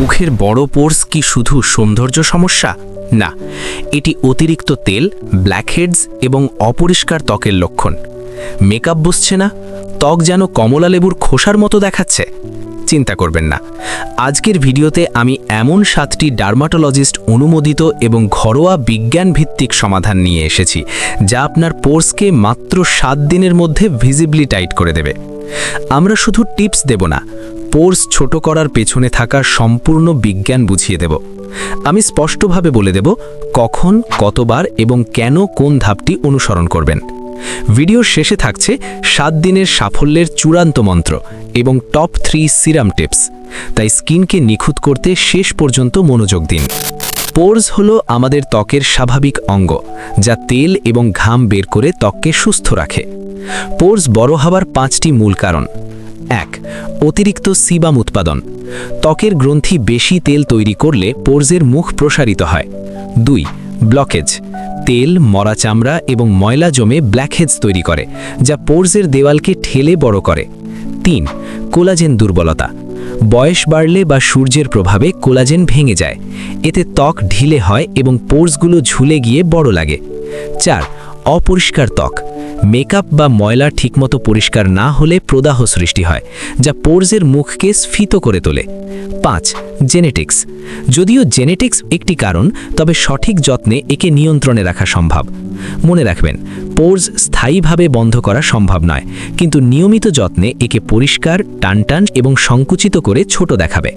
মুখের বড় পোর্স কি শুধু সৌন্দর্য সমস্যা? না, এটি অতিরিক্ত তেল ব্ল্যাকহেডস এবং অপরিষ্কার ত্বকের লক্ষণ। মেকআপ বসছে না, ত্বক যেন কমলা লেবুর খোসার মতো দেখাচ্ছে। চিন্তা করবেন না, আজকের ভিডিওতে আমি এমন সাতটি ডার্মাটোলজিস্ট অনুমোদিত এবং ঘরোয়া বিজ্ঞান ভিত্তিক সমাধান নিয়ে এসেছি, যা আপনার পোর্সকে মাত্র সাত দিনের মধ্যে ভিজিবলি টাইট করে দেবে। আমরা শুধু টিপস দেব না পোর্স ছোট করার পেছনে থাকা সম্পূর্ণ বিজ্ঞান বুঝিয়ে দেব। আমি স্পষ্টভাবে বলে দেব কখন, কতবার এবং কেন কোন ধাপটি অনুসরণ করবেন। ভিডিওর শেষে থাকছে সাত দিনের সাফল্যের চূড়ান্ত মন্ত্র এবং টপ থ্রি সিরাম টিপস। তাই স্কিনকে নিখুঁত করতে শেষ পর্যন্ত মনোযোগ দিন। পোর্স হলো আমাদের ত্বকের স্বাভাবিক অঙ্গ, যা তেল এবং ঘাম বের করে ত্বককে সুস্থ রাখে। পোর্স বড় হওয়ার পাঁচটি মূল কারণ। এক, অতিরিক্ত সিবাম উৎপাদন। ত্বকের গ্রন্থি বেশি তেল তৈরি করলে পোর্সের মুখ প্রসারিত হয়। দুই, ব্লকেজ। তেল, মরা চামড়া এবং ময়লা জমে ব্ল্যাকহেডস তৈরি করে, যা পোর্সের দেওয়ালকে ঠেলে বড় করে। তিন, কোলাজেন দুর্বলতা। বয়স বাড়লে বা সূর্যের প্রভাবে কোলাজেন ভেঙে যায়। এতে ত্বক ঢিলে হয় এবং পোর্সগুলো ঝুলে গিয়ে বড় লাগে। চার, অপরিষ্কার ত্বক। মেকআপ বা ময়লা ঠিকমতো পরিষ্কার না হলে প্রদাহ সৃষ্টি হয়, যা পোর্সের মুখকে স্ফীত করে তোলে। পাঁচ, জেনেটিক্স। যদিও জেনেটিক্স একটি কারণ, তবে সঠিক যত্নে একে নিয়ন্ত্রণে রাখা সম্ভব। মনে রাখবেন পোর্স স্থায়ীভাবে বন্ধ করা সম্ভব নয়, কিন্তু নিয়মিত যত্নে একে পরিষ্কার, টানটান এবং সংকুচিত করে ছোট দেখাবে।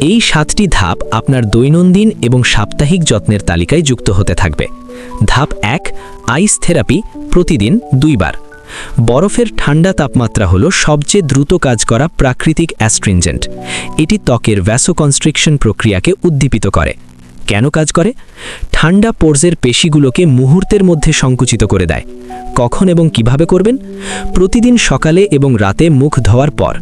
এই সাতটি ধাপ আপনার দৈনন্দিন এবং সাপ্তাহিক যত্নের তালিকায় যুক্ত হতে থাকবে। ধাপ এক, আইস থেরাপি প্রতিদিন দুইবার। বরফের ঠান্ডা তাপমাত্রা হল সবচেয়ে দ্রুত কাজ করা প্রাকৃতিক অ্যাস্ট্রিনজেন্ট। এটি ত্বকের ভ্যাসোকনস্ট্রিকশন প্রক্রিয়াকে উদ্দীপিত করে। কেন কাজ করে? ঠান্ডা পোর্জের পেশিগুলোকে মুহূর্তের মধ্যে সংকুচিত করে দেয়। কখন এবং কীভাবে করবেন? প্রতিদিন সকালে এবং রাতে মুখ ধোয়ার পর।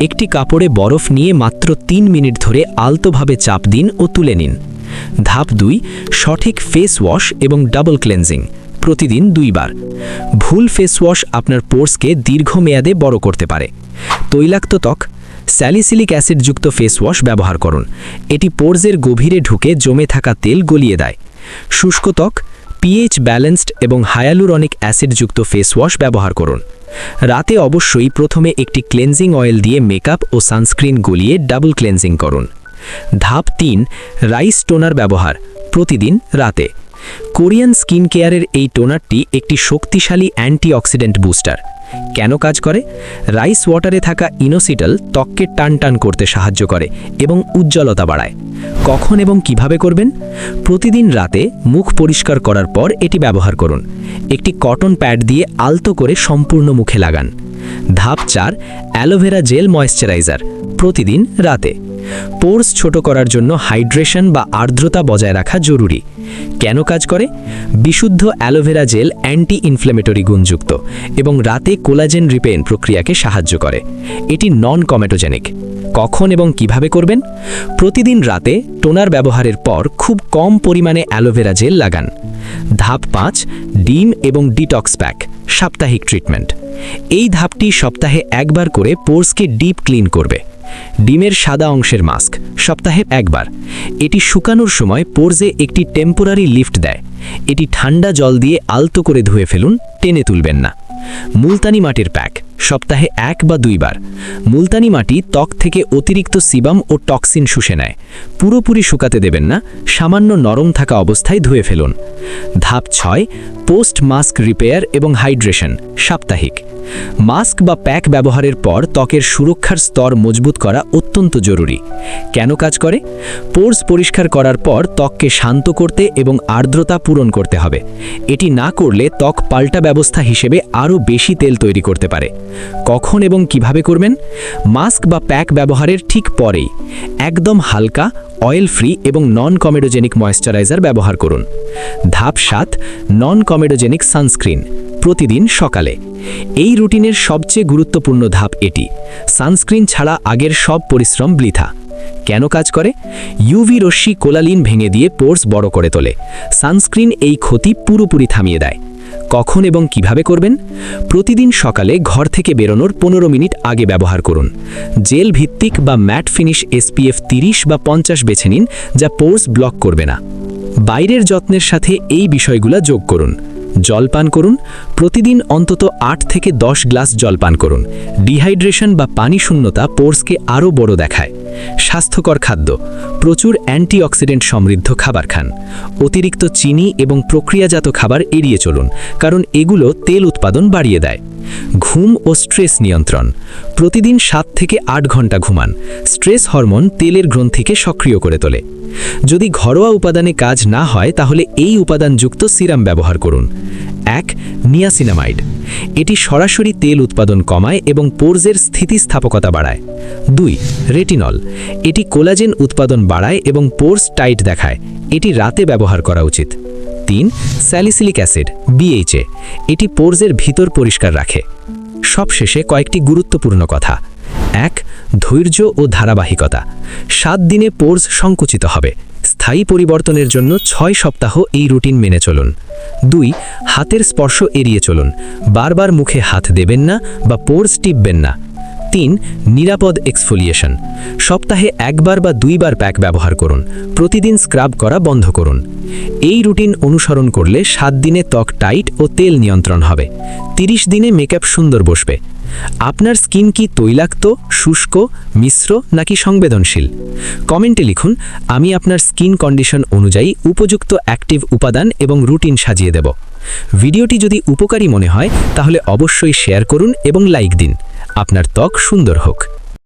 একটি কাপড়ে বরফ নিয়ে মাত্র তিন মিনিট ধরে আলতোভাবে চাপ দিন ও তুলে নিন। ধাপ দুই, সঠিক ফেস ওয়াশ এবং ডাবল ক্লেন্সিং প্রতিদিন দুইবার। ভুল ফেস ওয়াশ আপনার পোর্সকে দীর্ঘমেয়াদে বড় করতে পারে। তৈলাক্ত ত্বক স্যালিসিলিক অ্যাসিডযুক্ত ফেস ওয়াশ ব্যবহার করুন। এটি পোর্সের গভীরে ঢুকে জমে থাকা তেল গলিয়ে দেয়। শুষ্ক ত্বক পিএইচ ব্যালেন্সড এবং হায়ালুরনিক অ্যাসিডযুক্ত ফেস ওয়াশ ব্যবহার করুন। রাতে অবশ্যই প্রথমে একটি ক্লেনজিং অয়েল দিয়ে মেকআপ ও সানস্ক্রিন গলিয়ে ডাবল ক্লেনজিং করুন। ধাপ তিন, রাইস টোনার ব্যবহার, প্রতিদিন রাতে। কোরিয়ান স্কিন কেয়ারের এই টোনারটি একটি শক্তিশালী অ্যান্টিঅক্সিডেন্ট বুস্টার। কেন কাজ করে? রাইস ওয়াটারে থাকা ইনোসিটাল ত্বককে টান টান করতে সাহায্য করে এবং উজ্জ্বলতা বাড়ায়। কখন এবং কীভাবে করবেন? প্রতিদিন রাতে মুখ পরিষ্কার করার পর এটি ব্যবহার করুন। একটি কটন প্যাড দিয়ে আলতো করে সম্পূর্ণ মুখে লাগান। ধাপ চার, অ্যালোভেরা জেল ময়েশ্চারাইজার, প্রতিদিন রাতে। পোর্স ছোট করার জন্য হাইড্রেশন বা আর্দ্রতা বজায় রাখা জরুরি। কেন কাজ করে? বিশুদ্ধ aloe vera gel anti inflammatory গুণযুক্ত এবং রাতে কোলাজেন রিপেন প্রক্রিয়াকে সাহায্য করে। এটি নন কমেটোজেনিক কখন এবং কীভাবে করবেন? প্রতিদিন রাতে টোনার ব্যবহারের পর খুব কম পরিমাণে অ্যালোভেরা জেল লাগান। ধাপ পাঁচ, ডিম এবং ডিটক্স প্যাক, সাপ্তাহিক ট্রিটমেন্ট। এই ধাপটি সপ্তাহে একবার করে পোর্সকে ডিপ ক্লিন করবে। ডিমের সাদা অংশের মাস্ক, সপ্তাহে একবার। এটি শুকানোর সময় পোর্জে একটি টেম্পোরারি লিফট দেয়। এটি ঠান্ডা জল দিয়ে আলতো করে ধুয়ে ফেলুন, টেনে তুলবেন না। মুলতানি মাটির প্যাক, সপ্তাহে এক বা দুইবার। মুলতানি মাটি ত্বক থেকে অতিরিক্ত সিবাম ও টক্সিন শুষে নেয়। পুরোপুরি শুকাতে দেবেন না, সামান্য নরম থাকা অবস্থায় ধুয়ে ফেলুন। ধাপ ছয়, পোস্ট মাস্ক রিপেয়ার এবং হাইড্রেশন, সাপ্তাহিক। মাস্ক বা প্যাক ব্যবহারের পর ত্বকের সুরক্ষার স্তর মজবুত করা অত্যন্ত জরুরি। কেন কাজ করে? পোর্স পরিষ্কার করার পর ত্বককে শান্ত করতে এবং আর্দ্রতা পূরণ করতে হবে। এটি না করলে ত্বক পাল্টা ব্যবস্থা হিসেবে আরও বেশি তেল তৈরি করতে পারে। কখন এবং কীভাবে করবেন? মাস্ক বা প্যাক ব্যবহারের ঠিক পরেই একদম হালকা অয়েল ফ্রি এবং নন কমেডোজেনিক ময়েশ্চারাইজার ব্যবহার করুন। ধাপ সাত নন কমেডোজেনিক সানস্ক্রিন প্রতিদিন সকালে। এই রুটিনের সবচেয়ে গুরুত্বপূর্ণ ধাপ এটি। সানস্ক্রিন ছাড়া আগের সব পরিশ্রম বৃথা। কেন কাজ করে? ইউভি রশ্মি কোলালিন ভেঙে দিয়ে পোর্স বড় করে তোলে। সানস্ক্রিন এই ক্ষতি পুরোপুরি থামিয়ে দেয়। কখন এবং কীভাবে করবেন? প্রতিদিন সকালে ঘর থেকে বেরোনোর পনেরো মিনিট আগে ব্যবহার করুন। জেল ভিত্তিক বা ম্যাট ফিনিশ এসপিএফ তিরিশ বা পঞ্চাশ বেছে নিন, যা পোর্স ব্লক করবে না। বাইরের যত্নের সাথে এই বিষয়গুলো যোগ করুন। জল পান করুন। প্রতিদিন অন্তত আট থেকে দশ গ্লাস জল পান করুন। ডিহাইড্রেশন বা পানি শূন্যতা পোর্সকে আরও বড় দেখায়। স্বাস্থ্যকর খাদ্য, প্রচুর অ্যান্টিঅক্সিডেন্ট সমৃদ্ধ খাবার খান। অতিরিক্ত চিনি এবং প্রক্রিয়াজাত খাবার এড়িয়ে চলুন, কারণ এগুলো তেল উৎপাদন বাড়িয়ে দেয়। ঘুম ও স্ট্রেস নিয়ন্ত্রণ, প্রতিদিন সাত থেকে আট ঘণ্টা ঘুমান, স্ট্রেস হরমোন তেলের গ্রন্থিকে সক্রিয় করে তোলে। যদি ঘরোয়া উপাদানে কাজ না হয়, তাহলে এই উপাদানযুক্ত সিরাম ব্যবহার করুন। এক, নিয়াসিনামাইড। এটি সরাসরি তেল উৎপাদন কমায় এবং পোর্জের স্থিতিস্থাপকতা বাড়ায়। দুই, রেটিনল। এটি কোলাজেন উৎপাদন বাড়ায় এবং পোর্স টাইট দেখায়। এটি রাতে ব্যবহার করা উচিত। তিন, স্যালিসিলিক অ্যাসিড বিএইচএ এটি পোর্সের ভিতর পরিষ্কার রাখে। সবশেষে কয়েকটি গুরুত্বপূর্ণ কথা। এক, ধৈর্য ও ধারাবাহিকতা। সাত দিনে পোর্স সংকুচিত হবে। স্থায়ী পরিবর্তনের জন্য ছয় সপ্তাহ এই রুটিন মেনে চলুন। দুই, হাতের স্পর্শ এড়িয়ে চলুন। বারবার মুখে হাত দেবেন না বা পোর্স টিপবেন না। তিন, নিরাপদ এক্সফোলিয়েশন সপ্তাহে একবার বা দুইবার প্যাক ব্যবহার করুন। প্রতিদিন স্ক্রাব করা বন্ধ করুন। এই রুটিন অনুসরণ করলে সাত দিনে ত্বক টাইট ও তেল নিয়ন্ত্রণ হবে। তিরিশ দিনে মেকআপ সুন্দর বসবে। আপনার স্কিন কি তৈলাক্ত, শুষ্ক, মিশ্র নাকি সংবেদনশীল? কমেন্টে লিখুন, আমি আপনার স্কিন কন্ডিশন অনুযায়ী উপযুক্ত অ্যাক্টিভ উপাদান এবং রুটিন সাজিয়ে দেব। ভিডিওটি যদি উপকারী মনে হয়, তাহলে অবশ্যই শেয়ার করুন এবং লাইক দিন। আপনার ত্বক সুন্দর হোক।